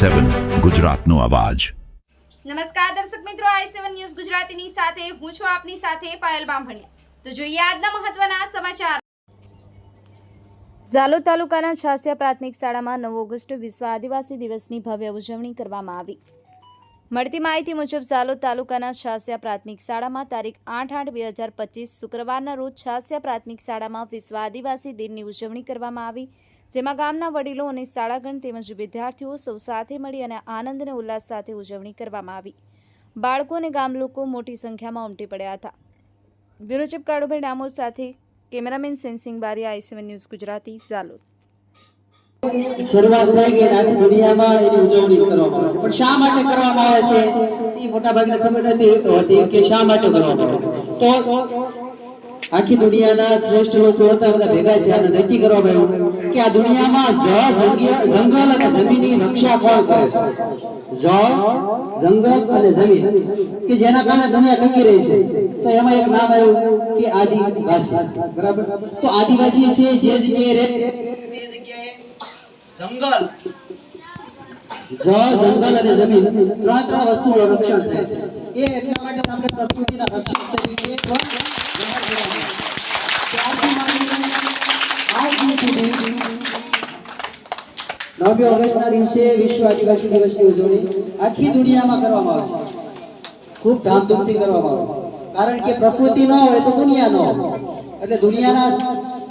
સેવન ગુજરાતનો અવાજ. નમસ્કાર દર્શક મિત્રો, આઈ સેવન ન્યૂઝ ગુજરાતીની સાથે હું છું આપની સાથે પાયલ બામભણિયા. તો જોઈએ આજના મહત્વના સમાચાર. ઝાલોદ તાલુકાના છાસિયા પ્રાથમિક શાળામાં નવ ઓગસ્ટ વિશ્વ આદિવાસી દિવસની ભવ્ય ઉજવણી કરવામાં આવી. મળતી માહિતી મુજબ, ઝાલોદ તાલુકાના છાસિયા પ્રાથમિક શાળામાં તારીખ આઠ આઠ બે હજાર પચીસ શુક્રવારના રોજ છાસિયા પ્રાથમિક શાળામાં વિશ્વ આદિવાસી દિનની ઉજવણી કરવામાં આવી. જેમાં ગામના વડીલો અને શાળાગણ તેમજ વિદ્યાર્થીઓ સૌ સાથે મળી અને આનંદ અને ઉલ્લાસ સાથે ઉજવણી કરવામાં આવી. બાળકો અને ગામ લોકો મોટી સંખ્યામાં ઉમટી પડ્યા હતા. બ્યુરો ચીફ કાળુભાઈ ડામોર સાથે cameraman sensing Baria, I seven news Gujarati ગઈ આખી દુનિયાના શ્રેષ્ઠ લોકો હતા, બધા ભેગા થયા નક્કી કરવામાં આવ્યું. કે આ દુનિયામાં જળ જંગલ અને જમીનની રક્ષા કોણ કરે છે? જળ જંગલ અને જમીન. કે જેના કારણે દુનિયા ટકી રહી છે. તો એમાં એક નામ આવ્યું કે આદિવાસી. બરાબર? તો આદિવાસી છે જે જગ્યાએ રહે જંગલ. જળ જંગલ અને જમીન. ત્રણ ત્રણ વસ્તુનું રક્ષણ થાય છે. એ એટલા માટે આપણે પ્રકૃતિના રક્ષણ તરીકે નવમી ઓગસ્ટના દિવસે વિશ્વ આદિવાસી દિવસની ઉજવણી આખી દુનિયામાં કરવામાં આવે છે. ખૂબ ધામધૂમથી કરવામાં આવે છે. કારણ કે પ્રકૃતિ ન હોય તો દુનિયા ન હોય. એટલે દુનિયાના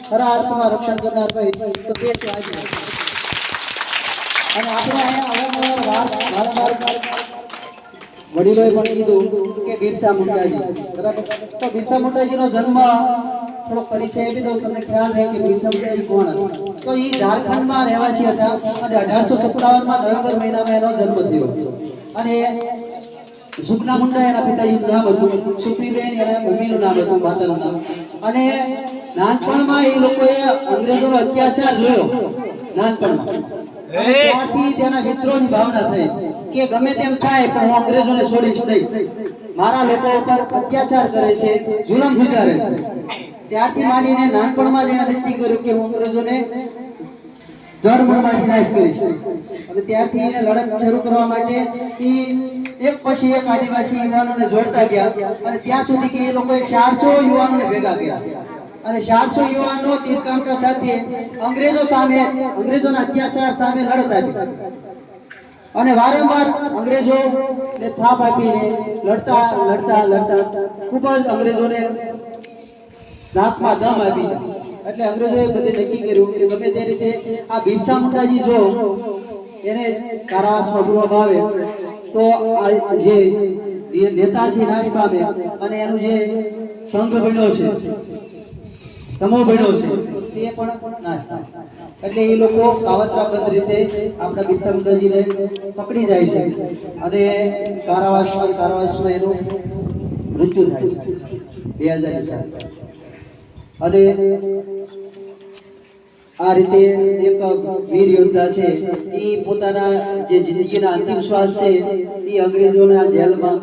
ખરા અર્થમાં રક્ષણ કરનાર હોય તો તે છે આજે. અને આપણે અહીંયા વારંવાર વડીલોએ પણ કીધું કે બિરસા મુંડાજી. બરાબર? તો બિરસા મુંડાજીનો જન્મ થોડો પરિચય આપી દઉં તમને ખ્યાલ રહે કે બિરસા કોણ હતા. તો એ ઝારખંડમાં રહેવાસી હતા અને અઢારસો સત્તાવનમાં નવેમ્બર મહિનામાં એનો જન્મ થયો. અને સુખના મુંડા એના પિતાજીનું નામ હતું સુપીબેન એના મમ્મીનું નામ હતું માતાનું નામ. અને નાનપણમાં એ લોકોએ અંગ્રેજોનો અત્યાચાર જોયો નાનપણમાં. અને ત્યારથી તેના ભાવના થઈ કે ગમે તેમ થાય પણ હું અંગ્રેજોને છોડીશ નહીં. મારા લોકો ઉપર અત્યાચાર કરે છે જુલમ ગુજારે છે. ત્યારથી માંડીને નાનપણમાં જ એને નક્કી કર્યું કે હું અંગ્રેજોને જળમૂળમાંથી નાશ કરીશ. અને ત્યારથી એને લડત શરૂ કરવા માટે એ એક પછી એક આદિવાસી યુવાનોને જોડતા ગયા. અને ત્યાં સુધી કે એ લોકોએ ચારસો યુવાનોને ભેગા કર્યા અને ચારસો યુવાનો તીરકાંટા સાથે અંગ્રેજો સામે, અંગ્રેજોના અત્યાચાર સામે લડત આપી. અને વારંવાર અંગ્રેજો ને થાપ આપીને લડતા લડતા લડતા ખૂબ જ અંગ્રેજોને નાકમાં દમ આપી એટલે અંગ્રેજોએ બધે નક્કી કર્યું કે ગમે તે રીતે આ બિરસા મુંડાજી જો એને કારાવાસમાં પૂરવામાં આવે, તો આ જે નેતા છે નાશ પામે અને એનું જે સંઘ બન્યો છે, સમૂહ બન્યો છે, તે પણ નાશ પામે. એટલે એ લોકો કાવતરાબંધ રીતે આપણા બિરસા મુંડાજીને પકડી જાય છે અને કારાવાસમાં કારાવાસમાં એનું મૃત્યુ થાય છે. બે હજાર અને આ રીતે એક વીર યોદ્ધા છે એ પોતાના જે જિંદગીના અંતિમ શ્વાસ છે એ અંગ્રેજોના જેલમાં